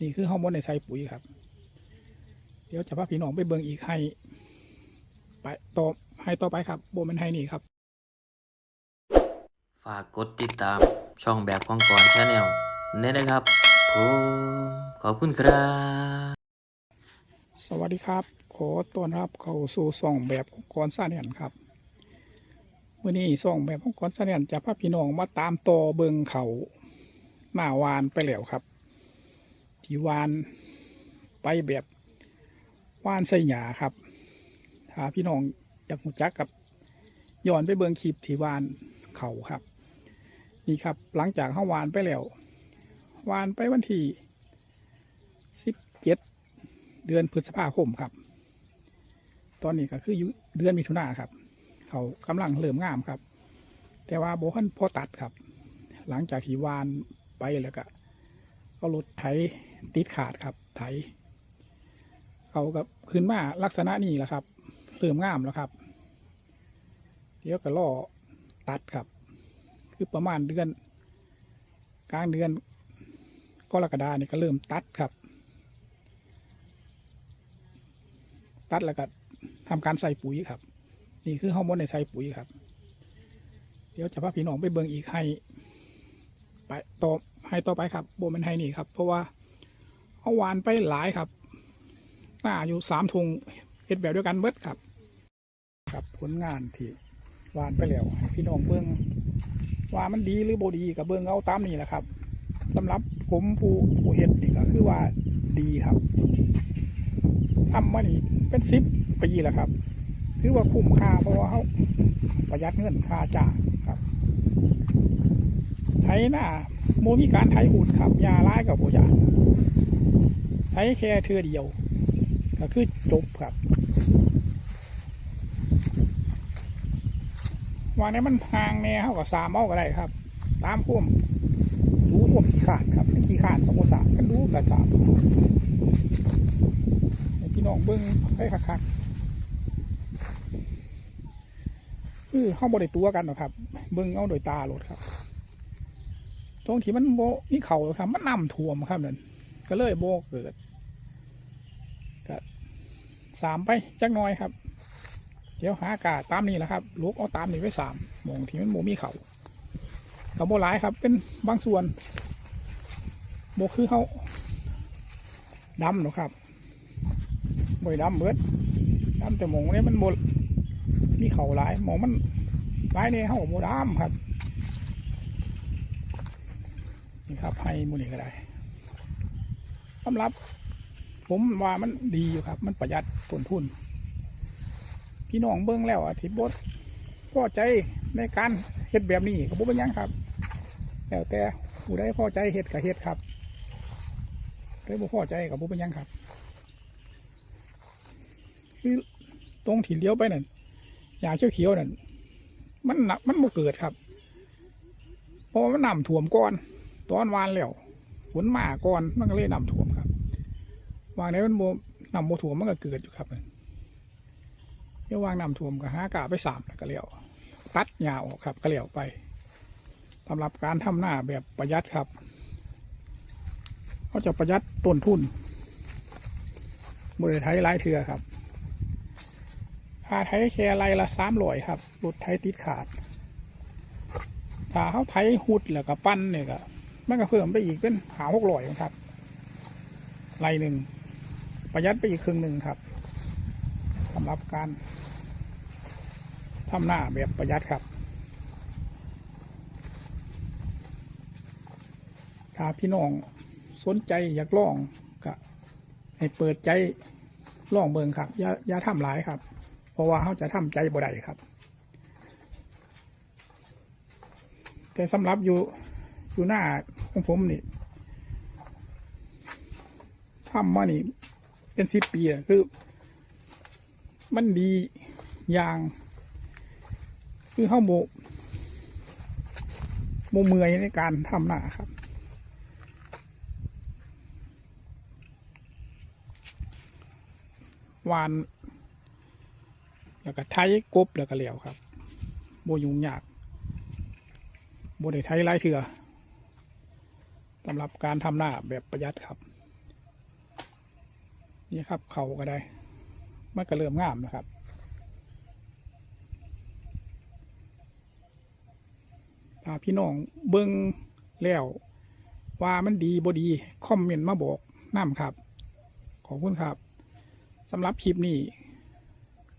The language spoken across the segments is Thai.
นี่คือฮอร์โมนในใส่ปุ๋ยครับ เดี๋ยวจะพาพี่น้องไปเบิ่งอีกให้ไปต่อให้ต่อไปครับโบแมันให้นี่ครับ ฝากกดติดตามช่องแบบของกรชาแนลเนี่ยนะครับผมขอบคุณครับ สวัสดีครับ ขอต้อนรับเข้าสู่ส่องแบบของกรซาเนียนครับวันนี้ส่องแบบของกรซาเนียนจะพาพี่น้องมาตามต่อเบิงเขาหน้าวานไปแล้วครับ ที่วาน ไปแบบว่านใส่หยาครับ ถ้าพี่น้องอยากหูจักกับย้อนไปเบิงคลิปที่วานเขาครับ นี่ครับหลังจากเข้าวานไปแล้ว วานไปวันที่สิบเจ็ดเดือนพฤษภาคมครับ ตอนนี้ก็คืออยู่เดือนมิถุนาครับ เขากำลังเริ่มงามครับ แต่ว่าโบคันพอตัดครับ หลังจากที่วานไปแล้วก็ก็รถไถ ติดขาดครับ ไถ เขากับขึ้นมาลักษณะนี้แหละครับเริ่มงามแล้วครับ เดี๋ยวก็ล่อตัดครับ คือประมาณเดือน กลางเดือนกรกฎาเนี่ยก็เริ่มตัดครับ ตัดแล้วก็ทำการใส่ปุ๋ยครับ นี่คือฮอร์โมนในใส่ปุ๋ยครับ เดี๋ยวจะพาพี่น้องไปเบิ่งอีกให้ไปต่อให้ต่อไปครับโบมันให้นี่ครับ เพราะว่า เอาหวานไปหลายครับหน้าอยู่สามทุงเฮ็ดแบบเดียวกันเบิดครับ ครับผลงานที่หวานไปแล้วพี่น้องเบิ่งว่ามันดีหรือโบดีกับเบิ่งเอาตามนี่แหละครับสำหรับผมผู้ผู้เฮ็ดนี่ก็คือว่าดีครับทำมานี่เป็นสิบปีแล้วครับ ถือว่าคุ้มค่าเพราะว่าเขาประหยัดเงินค่าจ้างครับไถหน้าโมมีการไถหูดครับยาร้ายกับโบยา นไถแค่เทือเดียว ก็คือจบครับวันนี้มันพางแน่เขากับสามเอาก็ได้ครับ ตามพุ่มรู้พุ่มขี้ขาดครับขี้ขาดกับโมสามกันรู้กับสามให้พี่น้องเบิ้งให้คักๆคือเข้าบ่ได้ตัวกันหรอครับ เบิ้งเอาโดยตาโหลดครับตรงที่มันโบนี่เขาครับ มันน้ำท่วมครับนั่น ก็เลยโบเกิดก็สามไปจักหน้อยครับ เดี๋ยวหาอากาศตามนี้แหละครับลูกเอาตามนี้ไว้สามมองที่มันโมมีเขากับโบหลายครับ เป็นบางส่วนโบคือเขาดำหรอครับบ่อยดำเบิดดำแต่มองนี้มันบดมีเขาหลายมองมันหลายเนี่ยเขาโมดำครับนี่ครับให้มูนี่ก็ได้ สำหรับ ผมว่ามันดีอยู่ครับ มันประหยัดต้นทุน พี่น้องเบิ้งแล้วอาทิบดพอใจในการเฮ็ดแบบนี้ก็บ่เป็นยังครับ แล้วแต่ผู้ใดพอใจเฮ็ดกับเฮ็ดครับใครบ่พอใจกับบ่เป็นยังครับ คือตรงถิ่นเลี้ยวไปนั่นยาเขียวๆนั่นมันหนักมันโมเกิดครับ เพราะมันน้ำท่วมก่อน ตอนวานแล้ว ฝนมาก่อนมันก็เลยน้ำท่วมครับวางไหนมันโมน้ำโมท่วมมันก็เกิดอยู่ครับเดี๋ยววางน้ำท่วมก็หากาไปสามแล้วก็เลี้ยวตัดยาออกครับก็เลี้ยวไปสำหรับการทำหน้าแบบประหยัดครับเขาจะประหยัดต้นทุนบริไทยหลายเทือครับค่าไทยแค่ไรละสามร้อยครับรถไทยติดขาด ถ้าเขาไทยหุดแล้วก็ปั้นเนี่ยก็ มันก็เพิ่มไปอีกเป็นหาหกร้อยครับไรหนึ่งประหยัดไปอีกครึ่งหนึ่งครับสำหรับการทำหน้าแบบประหยัดครับ ถ้าพี่น้องสนใจอยากลองก็ให้เปิดใจลองเบิงครับอย่าอย่าทำหลายครับ เพราะว่าเขาจะทำใจบ่ได้ครับ แต่สำหรับอยู่อยู่หน้า ของผมนี่ทำมานี่ เป็นสิบปีอะคือ มันดีอย่าง คือเข้าโมโมเมื่อยในการทำหน้าครับวาน แล้วก็ไทยกบแล้วก็เหลียวครับโบยุ่งยากโบได้ไทยไล่เถื่อ สำหรับการทำหน้าแบบประหยัดครับ นี่ครับเขาก็ได้มันก็เริ่มงามแล้วครับถ้าพี่น้องเบิ้งแล้วว่ามันดีบดี คอมเมนต์มาบอกน้ำครับ ขอบคุณครับสำหรับคลิปนี้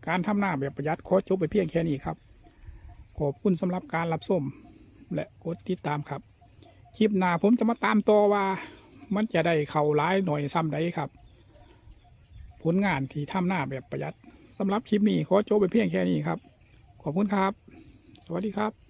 การทำหน้าแบบประหยัดขอจบไปเพียงแค่นี้ครับ ขอบคุณสำหรับการรับชมและกดติดตามครับ คลิปหน้าผมจะมาตามต่อว่า มันจะได้เข่าร้ายหน่อยซ้ำใดครับ ผลงานที่ทำหน้าแบบประหยัดสำหรับคลิปนี้ขอจบไปเพียงแค่นี้ครับ ขอบคุณครับ สวัสดีครับ